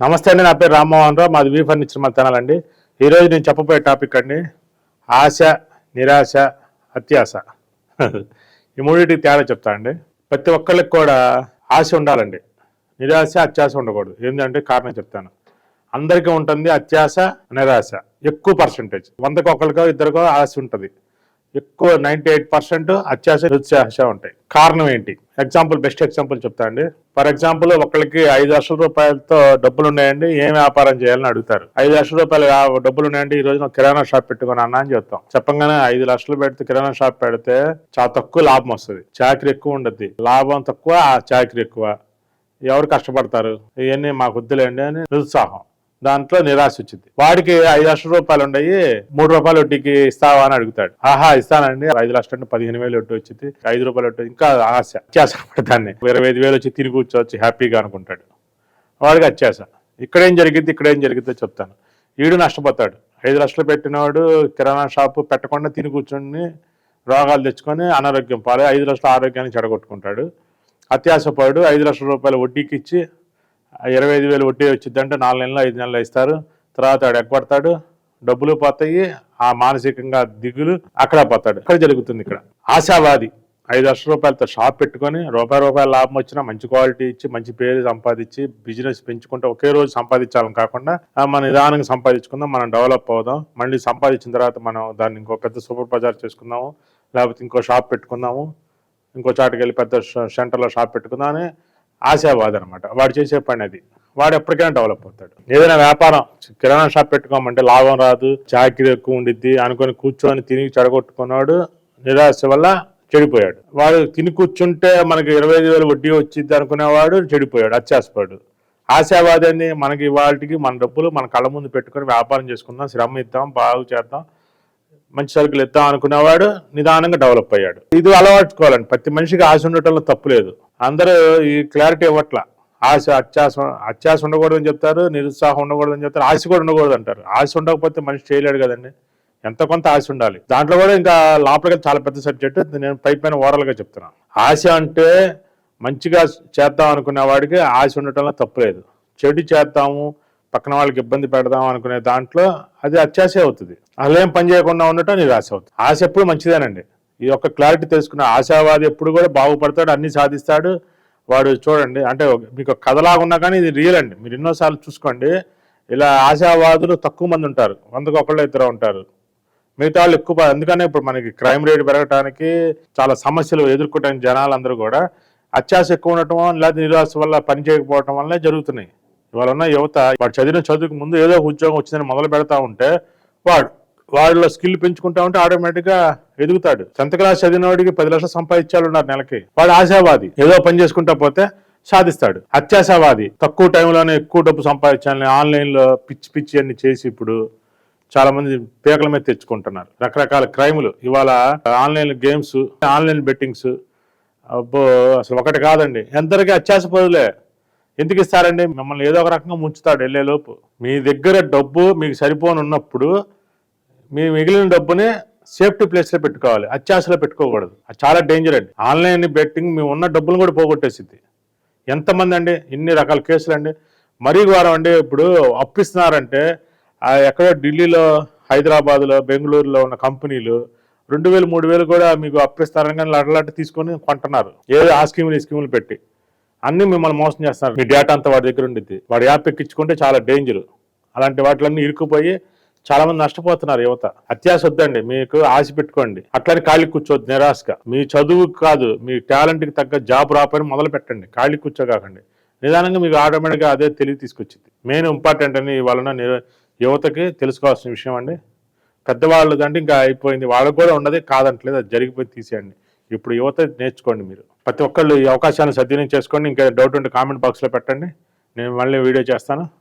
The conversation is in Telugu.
నమస్తే అండి నా పేరు రామ్మోహన్ రావు. మాది వీ ఫర్నిచర్ మన తినాలండి ఈరోజు నేను చెప్పబోయే టాపిక్ అండి ఆశ నిరాశ అత్యాశ. ఈ మూడింటికి తేడా చెప్తా అండి. ప్రతి ఒక్కళ్ళకి కూడా ఆశ ఉండాలండి. నిరాశ అత్యాశ ఉండకూడదు. ఏంటంటే కారణం చెప్తాను. అందరికీ ఉంటుంది అత్యాశ నిరాశ. ఎక్కువ పర్సంటేజ్ వందకు ఒకరికో ఇద్దరికో ఆశ ఉంటుంది. ఎక్కువ నైంటీ ఎయిట్ పర్సెంట్ అత్యాశ నిరుత్సాహ ఉంటాయి. కారణం ఏంటి? ఎగ్జాంపుల్ బెస్ట్ ఎగ్జాంపుల్ చెప్తా అండి. ఫర్ ఎగ్జాంపుల్ ఒకళ్ళకి ఐదు లక్షల రూపాయలతో డబ్బులు ఉన్నాయండి ఏం వ్యాపారం చేయాలని అడుగుతారు. ఐదు లక్షల రూపాయలు డబ్బులు ఉన్నాయండి ఈ రోజు కిరాణా షాప్ పెట్టుకుని అన్నా అని చెప్తాం. చెప్పంగానే ఐదు లక్షలు పెడితే కిరాణా షాప్ పెడితే చాలా తక్కువ లాభం వస్తుంది. చాకరీ ఎక్కువ ఉండద్ది. లాభం తక్కువ ఆ చాకరీ ఎక్కువ. ఎవరు కష్టపడతారు? ఇవన్నీ మాకు వద్దులేండి అని నిరుత్సాహం. దాంట్లో నిరాశ వచ్చింది. వాడికి ఐదు లక్షల రూపాయలు ఉన్నాయి మూడు రూపాయలు వడ్డీకి ఇస్తావా అని అడుగుతాడు. ఆహా ఇస్తానండి. ఐదు లక్షలు అంటే పదిహేను వేలు వడ్డీ వచ్చింది. ఐదు రూపాయలు వడ్డీ ఇంకా ఆశ అత్యాశ దాన్ని ఇరవై ఐదు వేలు వచ్చి తిరిగి కూర్చోవచ్చు హ్యాపీగా అనుకుంటాడు. వాడికి అత్యాస ఇక్కడేం జరిగింది ఇక్కడేం జరిగిందో చెప్తాను. వీడు నష్టపోతాడు. ఐదు లక్షలు పెట్టినవాడు కిరాణా షాపు పెట్టకుండా తిని కూర్చొని రోగాలు తెచ్చుకొని అనారోగ్యం పాలే ఐదు లక్షల ఆరోగ్యాన్ని చెడగొట్టుకుంటాడు. అత్యాసపడు ఐదు లక్షల రూపాయలు వడ్డీకి ఇచ్చి ఇరవై ఐదు వేలు వడ్డీ వచ్చిందంటే నాలుగు నెలలు ఐదు నెలలు ఇస్తారు. తర్వాత ఆడు ఎక్కడతాడు డబ్బులు పోతాయి. ఆ మానసికంగా దిగులు అక్కడ పోతాడు. అక్కడ జరుగుతుంది ఇక్కడ. ఆశావాది. ఐదు లక్షల రూపాయలతో షాప్ పెట్టుకొని రూపాయి రూపాయల లాభం వచ్చినా మంచి క్వాలిటీ ఇచ్చి మంచి పేరు సంపాదించి బిజినెస్ పెంచుకుంటే ఒకే రోజు సంపాదించాలని కాకుండా మన నిదానంగా సంపాదించుకుందాం. మనం డెవలప్ అవుదాం. మళ్ళీ సంపాదించిన తర్వాత మనం దాన్ని ఇంకో పెద్ద సూపర్ బజార్ చేసుకుందాము. లేకపోతే ఇంకో షాప్ పెట్టుకుందాము. ఇంకో చాటుకెళ్ళి పెద్ద సెంటర్లో షాప్ పెట్టుకుందామని ఆశావాది అనమాట వాడు చేసే పని అది. వాడు ఎప్పటికైనా డెవలప్ అవుతాడు. ఏదైనా వ్యాపారం కిరాణా షాప్ పెట్టుకోమంటే లాభం రాదు చాకరీ ఎక్కువ ఉండిద్ది అనుకొని కూర్చొని తిని చెడగొట్టుకున్నాడు నిరాశ వల్ల చెడిపోయాడు. వాడు తిని కూర్చుంటే మనకి ఇరవై ఐదు వేలు వడ్డీ వచ్చింది అనుకునేవాడు చెడిపోయాడు అత్యాసపడు ఆశావాదాన్ని మనకి వాటికి మన డబ్బులు మన కళ్ళ ముందు పెట్టుకొని వ్యాపారం చేసుకుందాం శ్రమ ఇద్దాం బాగు చేద్దాం మంచి సరుకులు ఇద్దాం అనుకునేవాడు నిదానంగా డెవలప్ అయ్యాడు. ఇది అలవాటుకోవాలండి. ప్రతి మనిషికి ఆశ ఉండటంలో తప్పు లేదు. అందరూ ఈ క్లారిటీ ఇవ్వట్లా. ఆశ అత్యాస అత్యాశ ఉండకూడదని చెప్తారు నిరుత్సాహం ఉండకూడదని చెప్తారు ఆశ కూడా ఉండకూడదు అంటారు. ఆశ ఉండకపోతే మనిషి చేయలేడు కదండి. ఎంత కొంత ఆశ ఉండాలి. దాంట్లో కూడా ఇంకా లోపలికి చాలా పెద్ద సబ్జెక్ట్. నేను పై పైన ఓవరాల్ చెప్తున్నాను ఆశ అంటే మంచిగా చేద్దాం అనుకునే వాడికి ఆశ ఉండటంలో తప్పులేదు చెడు చేద్దాము పక్కన వాళ్ళకి ఇబ్బంది పెడదాం అనుకునే దాంట్లో అది అత్యాశ అవుతుంది. అలా ఏం పని చేయకుండా ఉండటం నిరాశ అవుతుంది. ఆశ ఎప్పుడు మంచిదేనండి. ఈ యొక్క క్లారిటీ తెలుసుకున్న ఆశావాది ఎప్పుడు కూడా బాగుపడతాడు అన్ని సాధిస్తాడు. వాడు చూడండి అంటే మీకు కథలాగా ఉన్నా కానీ ఇది రియల్ అండి. మీరు ఎన్నోసార్లు చూసుకోండి. ఇలా ఆశావాదులు తక్కువ మంది ఉంటారు. వందకు ఒకళ్ళు ఇద్దరు ఉంటారు. మిగతా వాళ్ళు ఎక్కువ అందుకనే ఇప్పుడు మనకి క్రైమ్ రేట్ పెరగడానికి చాలా సమస్యలు ఎదుర్కోవడానికి జనాలందరూ కూడా అత్యాశ ఎక్కువ ఉండటం లేదా నిరాశ వల్ల పని చేయకపోవటం వల్లే జరుగుతున్నాయి. ఇవాళ ఉన్న యువత వాడు చదివిన చదువుకు ముందు ఏదో ఉద్యోగం వచ్చిందని మొదలు పెడతా ఉంటే వాడు వాడిలో స్కిల్ పెంచుకుంటా ఉంటే ఆటోమేటిక్గా ఎదుగుతాడు. టెన్త్ క్లాస్ చదివిన వాడికి పది లక్షలు సంపాదించాలి ఉన్నారు నెలకి. వాడు ఆశావాది. ఏదో పని చేసుకుంటా పోతే సాధిస్తాడు. అత్యాశావాది. తక్కువ టైంలోనే ఎక్కువ డబ్బు సంపాదించాలని ఆన్లైన్లో పిచ్చి పిచ్చి అన్ని చేసి ఇప్పుడు చాలా మంది పేకల మీద తెచ్చుకుంటున్నారు. రకరకాల క్రైములు. ఇవాళ ఆన్లైన్ గేమ్స్ ఆన్లైన్ బెట్టింగ్స్ అబ్బో అసలు ఒకటి కాదండి. ఎందరికీ అత్యాశ పదులే ఎందుకు ఇస్తారండి? మిమ్మల్ని ఏదో ఒక రకంగా ముంచుతాడు వెళ్ళేలోపు మీ దగ్గర డబ్బు మీకు సరిపోని ఉన్నప్పుడు మీ మిగిలిన డబ్బుని సేఫ్టీ ప్లేస్లో పెట్టుకోవాలి. అత్యాశలో పెట్టుకోకూడదు. అది చాలా డేంజర్ అండి. ఆన్లైన్ బెట్టింగ్ మేము ఉన్న డబ్బులు కూడా పోగొట్టేసింది ఎంతమంది అండి? ఇన్ని రకాల కేసులు అండి. మరీ ఘోరం అండి. ఇప్పుడు అప్పిస్తున్నారంటే ఎక్కడో ఢిల్లీలో హైదరాబాద్లో బెంగళూరులో ఉన్న కంపెనీలు రెండు వేలు మూడు వేలు కూడా మీకు అప్పిస్తారని కానీ లడ్లట్టు తీసుకొని కొంటున్నారు. ఏదో ఆ స్కీములు ఈ స్కీములు పెట్టి. అన్ని మిమ్మల్ని మోసం చేస్తున్నారు. మీ డేటా అంతా వాడి దగ్గర ఉండిద్ది. వాడి యాప్ ఎక్కించుకుంటే చాలా డేంజర్ అలాంటి వాటిలన్నీ ఇరుక్కుపోయి చాలా మంది నష్టపోతున్నారు యువత. అత్యాశ వద్దండి మీకు ఆశ పెట్టుకోండి. అట్లానే ఖాళీ కూర్చోవద్దు నిరాశగా. మీ చదువు కాదు మీ టాలెంట్కి తగ్గ జాబ్ రాపని మొదలు పెట్టండి ఖాళీ కూర్చోకాకండి నిదానంగా మీకు ఆటోమేటిక్గా అదే తెలివి తీసుకొచ్చింది. మెయిన్ ఇంపార్టెంట్ అని వలన యువతకి తెలుసుకోవాల్సిన విషయం అండి. పెద్దవాళ్ళు అంటే ఇంకా అయిపోయింది వాళ్ళకు కూడా ఉన్నది కాదంటలేదు అది జరిగిపోయి తీసేయండి. ఇప్పుడు యువత నేర్చుకోండి మీరు. ప్రతి ఒక్కళ్ళు ఈ అవకాశాన్ని సద్వినియోగం చేసుకోండి. ఇంకా డౌట్ ఉంటే కామెంట్ బాక్స్లో పెట్టండి. నేను మళ్ళీ వీడియో చేస్తాను.